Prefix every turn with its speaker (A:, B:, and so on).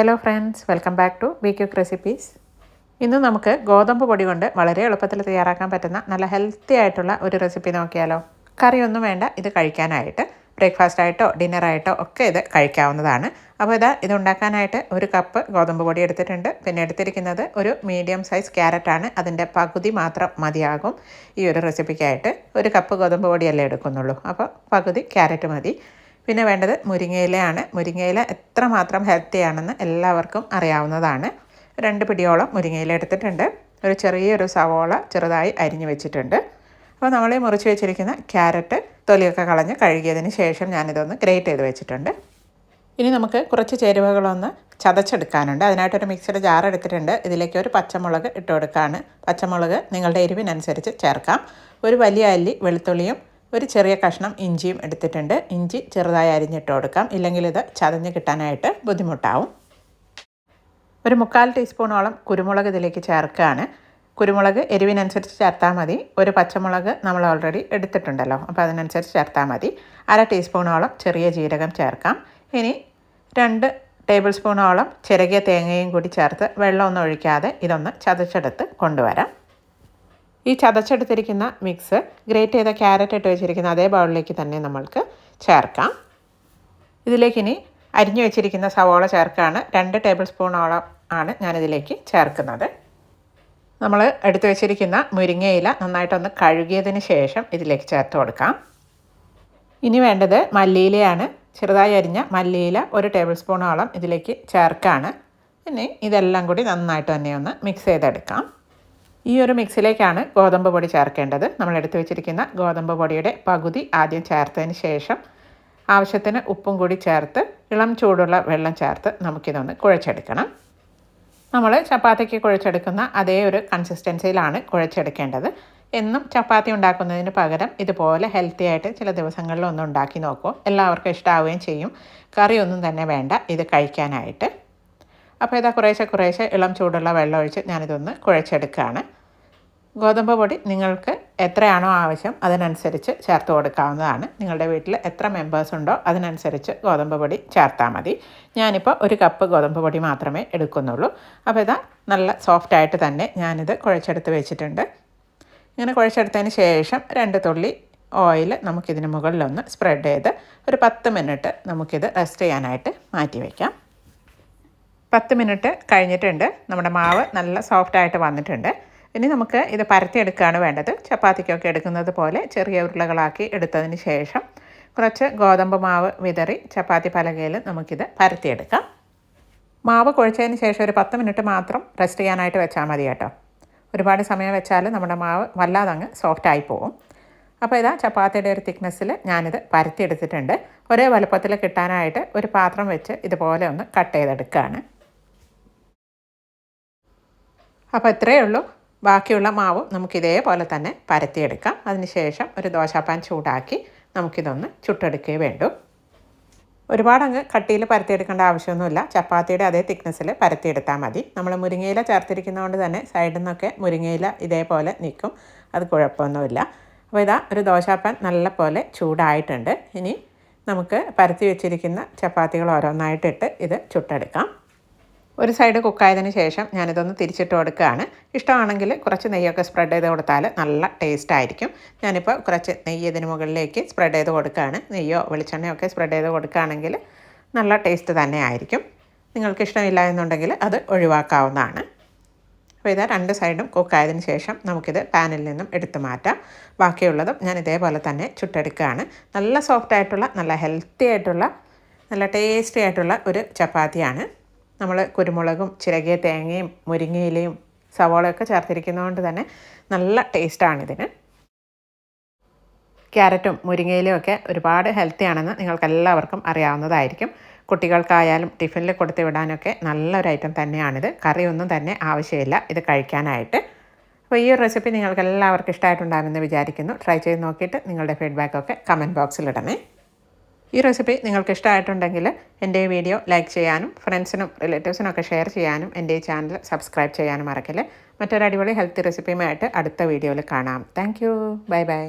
A: Hello friends welcome back to be quick recipes ഇന്ന് നമുക്ക് ഗോതമ്പ് പൊടി കൊണ്ട് വളരെ എളുപ്പത്തിൽ തയ്യാറാക്കാൻ പറ്റുന്ന നല്ല ഹെൽത്തി ആയിട്ടുള്ള ഒരു റെസിപ്പി നോക്കിയാലോ. കറിയൊന്നും വേണ്ട ഇത് കഴിക്കാനായിട്ട് ബ്രേക്ക്ഫാസ്റ്റ് ആയിട്ടോ ഡിന്നറായിട്ടോ ഒക്കെ ഇത് കഴിക്കാവുന്നതാണ്. അപ്പോൾ ഇതാ ഇത് ഉണ്ടാക്കാനായിട്ട് ഒരു കപ്പ് ഗോതമ്പ് പൊടി എടുത്തിട്ടുണ്ട്. പിന്നെ എടുത്തിരിക്കുന്നത് ഒരു മീഡിയം സൈസ് ക്യാരറ്റാണ് അതിന്റെ പകുതി മാത്രം മതിയാകും. ഈ ഒരു റെസിപ്പിക്കായിട്ട് ഒരു കപ്പ് ഗോതമ്പ് പൊടിയല്ലേ എടുക്കുന്നുള്ളൂ. അപ്പോൾ പകുതി ക്യാരറ്റ് മതി. പിന്നെ വേണ്ടത് മുരിങ്ങയിലയാണ്. മുരിങ്ങയില എത്രമാത്രം ഹെൽത്തി ആണെന്ന് എല്ലാവർക്കും അറിയാവുന്നതാണ്. രണ്ട് പിടിയോളം മുരിങ്ങയില എടുത്തിട്ടുണ്ട്. ഒരു ചെറിയൊരു സവോള ചെറുതായി അരിഞ്ഞു വെച്ചിട്ടുണ്ട്. അപ്പോൾ നമ്മൾ ഈ മുറിച്ച് വെച്ചിരിക്കുന്ന ക്യാരറ്റ് തൊലിയൊക്കെ കളഞ്ഞ് കഴുകിയതിന് ശേഷം ഞാനിതൊന്ന് ഗ്രേറ്റ് ചെയ്ത് വെച്ചിട്ടുണ്ട്. ഇനി നമുക്ക് കുറച്ച് ചേരുവകളൊന്ന് ചതച്ചെടുക്കാനുണ്ട്. അതിനായിട്ടൊരു മിക്സിയുടെ ജാർ എടുത്തിട്ടുണ്ട്. ഇതിലേക്ക് ഒരു പച്ചമുളക് ഇട്ട് കൊടുക്കുകയാണ് പച്ചമുളക് നിങ്ങളുടെ എരിവിനനുസരിച്ച് ചേർക്കാം. ഒരു വലിയ അല്ലി വെളുത്തുള്ളിയും ഒരു ചെറിയ കഷ്ണം ഇഞ്ചിയും എടുത്തിട്ടുണ്ട്. ഇഞ്ചി ചെറുതായി അരിഞ്ഞിട്ട് കൊടുക്കാം. ഇല്ലെങ്കിൽ ഇത് ചതഞ്ഞ് കിട്ടാനായിട്ട് ബുദ്ധിമുട്ടാവും. ഒരു മുക്കാൽ ടീസ്പൂണോളം കുരുമുളക് ഇതിലേക്ക് ചേർക്കുകയാണ്. കുരുമുളക് എരിവിനനുസരിച്ച് ചേർത്താൽ മതി. ഒരു പച്ചമുളക് നമ്മൾ ഓൾറെഡി എടുത്തിട്ടുണ്ടല്ലോ. അപ്പോൾ അതിനനുസരിച്ച് ചേർത്താൽ മതി. അര ടീസ്പൂണോളം ചെറിയ ജീരകം ചേർക്കാം. ഇനി രണ്ട് ടേബിൾ സ്പൂണോളം ചിരകിയ തേങ്ങയും കൂടി ചേർത്ത് വെള്ളമൊന്നും ഒഴിക്കാതെ ഇതൊന്ന് ചതച്ചെടുത്ത് കൊണ്ടുവരാം. ഈ ചതച്ചെടുത്തിരിക്കുന്ന മിക്സ് ഗ്രേറ്റ് ചെയ്ത ക്യാരറ്റ് ഇട്ട് വെച്ചിരിക്കുന്ന അതേ ബൗളിലേക്ക് തന്നെ നമ്മൾക്ക് ചേർക്കാം. ഇതിലേക്കിനി അരിഞ്ഞു വെച്ചിരിക്കുന്ന സവോള ചേർക്കുകയാണ് രണ്ട് ടേബിൾ സ്പൂണോളം ആണ് ഞാനിതിലേക്ക് ചേർക്കുന്നത്. നമ്മൾ എടുത്തു വെച്ചിരിക്കുന്ന മുരിങ്ങയില നന്നായിട്ടൊന്ന് കഴുകിയതിന് ശേഷം ഇതിലേക്ക് ചേർത്ത് കൊടുക്കാം. ഇനി വേണ്ടത് മല്ലിയിലയാണ്. ചെറുതായി അരിഞ്ഞ മല്ലിയില ഒരു ടേബിൾ സ്പൂണോളം ഇതിലേക്ക് ചേർക്കുകയാണ് പിന്നെ ഇതെല്ലാം കൂടി നന്നായിട്ട് തന്നെ ഒന്ന് മിക്സ് ചെയ്തെടുക്കാം. ഈ ഒരു മിക്സിലേക്കാണ് ഗോതമ്പ് പൊടി ചേർക്കേണ്ടത്. നമ്മൾ എടുത്തു വെച്ചിരിക്കുന്ന ഗോതമ്പ് പൊടിയുടെ പകുതി ആദ്യം ചേർത്തതിന് ശേഷം ആവശ്യത്തിന് ഉപ്പും കൂടി ചേർത്ത് ഇളം ചൂടുള്ള വെള്ളം ചേർത്ത് നമുക്കിതൊന്ന് കുഴച്ചെടുക്കണം. നമ്മൾ ചപ്പാത്തിക്ക് കുഴച്ചെടുക്കുന്ന അതേ ഒരു കൺസിസ്റ്റൻസിയിലാണ് കുഴച്ചെടുക്കേണ്ടത്. എന്നും ചപ്പാത്തി ഉണ്ടാക്കുന്നതിന് പകരം ഇതുപോലെ ഹെൽത്തി ആയിട്ട് ചില ദിവസങ്ങളിൽ ഒന്ന് ഉണ്ടാക്കി നോക്കൂ. എല്ലാവർക്കും ഇഷ്ടമാവുകയും ചെയ്യും. കറിയൊന്നും തന്നെ വേണ്ട ഇത് കഴിക്കാനായിട്ട്. അപ്പോൾ ഇതാ കുറേശ്ശെ കുറേശ്ശെ ഇളം ചൂടുള്ള വെള്ളം ഒഴിച്ച് ഞാനിതൊന്ന് കുഴച്ചെടുക്കുകയാണ്. ഗോതമ്പ് പൊടി നിങ്ങൾക്ക് എത്രയാണോ ആവശ്യം അതിനനുസരിച്ച് ചേർത്ത് കൊടുക്കാവുന്നതാണ്. നിങ്ങളുടെ വീട്ടിൽ എത്ര മെമ്പേഴ്സ് ഉണ്ടോ അതിനനുസരിച്ച് ഗോതമ്പ് പൊടി ചേർത്താൽ മതി. ഞാനിപ്പോൾ ഒരു കപ്പ് ഗോതമ്പ് പൊടി മാത്രമേ എടുക്കുന്നുള്ളൂ. അപ്പോൾ ഇതാ നല്ല സോഫ്റ്റായിട്ട് തന്നെ ഞാനിത് കുഴച്ചെടുത്ത് വെച്ചിട്ടുണ്ട്. ഇങ്ങനെ കുഴച്ചെടുത്തതിന് ശേഷം രണ്ട് തുള്ളി ഓയിൽ നമുക്കിതിന് മുകളിലൊന്ന് സ്പ്രെഡ് ചെയ്ത് ഒരു പത്ത് മിനിറ്റ് നമുക്കിത് റെസ്റ്റ് ചെയ്യാനായിട്ട് മാറ്റി വയ്ക്കാം പത്ത് മിനിറ്റ് കഴിഞ്ഞിട്ടുണ്ട്. നമ്മുടെ മാവ് നല്ല സോഫ്റ്റായിട്ട് വന്നിട്ടുണ്ട്. ഇനി നമുക്ക് ഇത് പരത്തിയെടുക്കുകയാണ് വേണ്ടത്. ചപ്പാത്തിക്കൊക്കെ എടുക്കുന്നത് പോലെ ചെറിയ ഉരുളകളാക്കി എടുത്തതിന് ശേഷം കുറച്ച് ഗോതമ്പ് മാവ് വിതറി ചപ്പാത്തി പലകയിൽ നമുക്കിത് പരത്തിയെടുക്കാം. മാവ് കുഴച്ചതിന് ശേഷം ഒരു പത്ത് മിനിറ്റ് മാത്രം റെസ്റ്റ് ചെയ്യാനായിട്ട് വെച്ചാൽ മതി കേട്ടോ. ഒരുപാട് സമയം വെച്ചാൽ നമ്മുടെ മാവ് വല്ലാതെ അങ്ങ് സോഫ്റ്റായി പോകും അപ്പോൾ ഇതാ ചപ്പാത്തിയുടെ ഒരു തിക്നെസ്സിൽ ഞാനിത് പരത്തിയെടുത്തിട്ടുണ്ട്. ഒരേ വലുപ്പത്തിൽ കിട്ടാനായിട്ട് ഒരു പാത്രം വെച്ച് ഇതുപോലെ ഒന്ന് കട്ട് ചെയ്തെടുക്കുകയാണ് അപ്പോൾ ഇത്രയേ ഉള്ളൂ. ബാക്കിയുള്ള മാവും നമുക്ക് ഇതേപോലെ തന്നെ പരത്തിയെടുക്കാം. അതിനുശേഷം ഒരു ദോശാപ്പാൻ ചൂടാക്കി നമുക്കിതൊന്ന് ചുട്ടെടുക്കുകയേ വേണ്ടൂ. ഒരുപാടങ്ങ് കട്ടിയിൽ പരത്തിയെടുക്കേണ്ട ആവശ്യമൊന്നുമില്ല. ചപ്പാത്തിയുടെ അതേ തിക്നെസ്സിൽ പരത്തിയെടുത്താൽ മതി. നമ്മൾ മുരിങ്ങയില ചേർത്തിരിക്കുന്നതുകൊണ്ട് തന്നെ സൈഡിൽ നിന്നൊക്കെ മുരിങ്ങയില ഇതേപോലെ നിൽക്കും. അത് കുഴപ്പമൊന്നുമില്ല. അപ്പോൾ ഇതാ ഒരു ദോശാപ്പാൻ നല്ല പോലെ ചൂടായിട്ടുണ്ട്. ഇനി നമുക്ക് പരത്തി വെച്ചിരിക്കുന്ന ചപ്പാത്തികൾ ഓരോന്നായിട്ടിട്ട് ഇത് ചുട്ടെടുക്കാം. ഒരു സൈഡ് കുക്കായതിന് ശേഷം ഞാനിതൊന്ന് തിരിച്ചിട്ട് കൊടുക്കുകയാണ്. ഇഷ്ടമാണെങ്കിൽ കുറച്ച് നെയ്യൊക്കെ സ്പ്രെഡ് ചെയ്ത് കൊടുത്താൽ നല്ല ടേസ്റ്റ് ആയിരിക്കും. ഞാനിപ്പോൾ കുറച്ച് നെയ്യ് ഇതിന് മുകളിലേക്ക് സ്പ്രെഡ് ചെയ്ത് കൊടുക്കുകയാണ്. നെയ്യോ വെളിച്ചെണ്ണയോ ഒക്കെ സ്പ്രെഡ് ചെയ്ത് കൊടുക്കുകയാണെങ്കിൽ നല്ല ടേസ്റ്റ് തന്നെ ആയിരിക്കും. നിങ്ങൾക്ക് ഇഷ്ടമില്ല എന്നുണ്ടെങ്കിൽ അത് ഒഴിവാക്കാവുന്നതാണ്. അപ്പോൾ ഇതാ രണ്ട് സൈഡും കുക്കായതിന് ശേഷം നമുക്കിത് പാനിൽ നിന്നും എടുത്തു മാറ്റാം. ബാക്കിയുള്ളതും ഞാൻ ഇതേപോലെ തന്നെ ചുട്ടെടുക്കുകയാണ്. നല്ല സോഫ്റ്റ് ആയിട്ടുള്ള നല്ല ഹെൽത്തി ആയിട്ടുള്ള നല്ല ടേസ്റ്റി ആയിട്ടുള്ള ഒരു ചപ്പാത്തിയാണ്. നമ്മൾ കുരുമുളകും ചിരകിയ തേങ്ങയും മുരിങ്ങയിലയും സവോളയൊക്കെ ചേർത്തിരിക്കുന്നതുകൊണ്ട് തന്നെ നല്ല ടേസ്റ്റാണിതിന് ക്യാരറ്റും മുരിങ്ങയിലും ഒക്കെ ഒരുപാട് ഹെൽത്തിയാണെന്ന് നിങ്ങൾക്ക് എല്ലാവർക്കും അറിയാവുന്നതായിരിക്കും. കുട്ടികൾക്കായാലും ടിഫിനിൽ കൊടുത്തു വിടാനൊക്കെ നല്ലൊരു ഐറ്റം തന്നെയാണിത്. കറിയൊന്നും തന്നെ ആവശ്യമില്ല ഇത് കഴിക്കാനായിട്ട്. അപ്പോൾ ഈ ഒരു റെസിപ്പി നിങ്ങൾക്ക് എല്ലാവർക്കും ഇഷ്ടമായിട്ടുണ്ടാകുമെന്ന് വിചാരിക്കുന്നു. ട്രൈ ചെയ്ത് നോക്കിയിട്ട് നിങ്ങളുടെ ഫീഡ്ബാക്കൊക്കെ കമന്റ് ബോക്സിൽ ഇടണേ. ഈ റെസിപ്പി നിങ്ങൾക്ക് ഇഷ്ടമായിട്ടുണ്ടെങ്കിൽ എന്റെ വീഡിയോ ലൈക്ക് ചെയ്യാനും ഫ്രണ്ട്സിനും റിലേറ്റീവ്സിനൊക്കെ ഷെയർ ചെയ്യാനും എന്റെ ഈ ചാനൽ സബ്സ്ക്രൈബ് ചെയ്യാനും മറക്കല്ലേ. മറ്റൊരു അടിപൊളി ഹെൽത്തി റെസിപ്പിയുമായിട്ട് അടുത്ത വീഡിയോയിൽ കാണാം. Thank bye bye.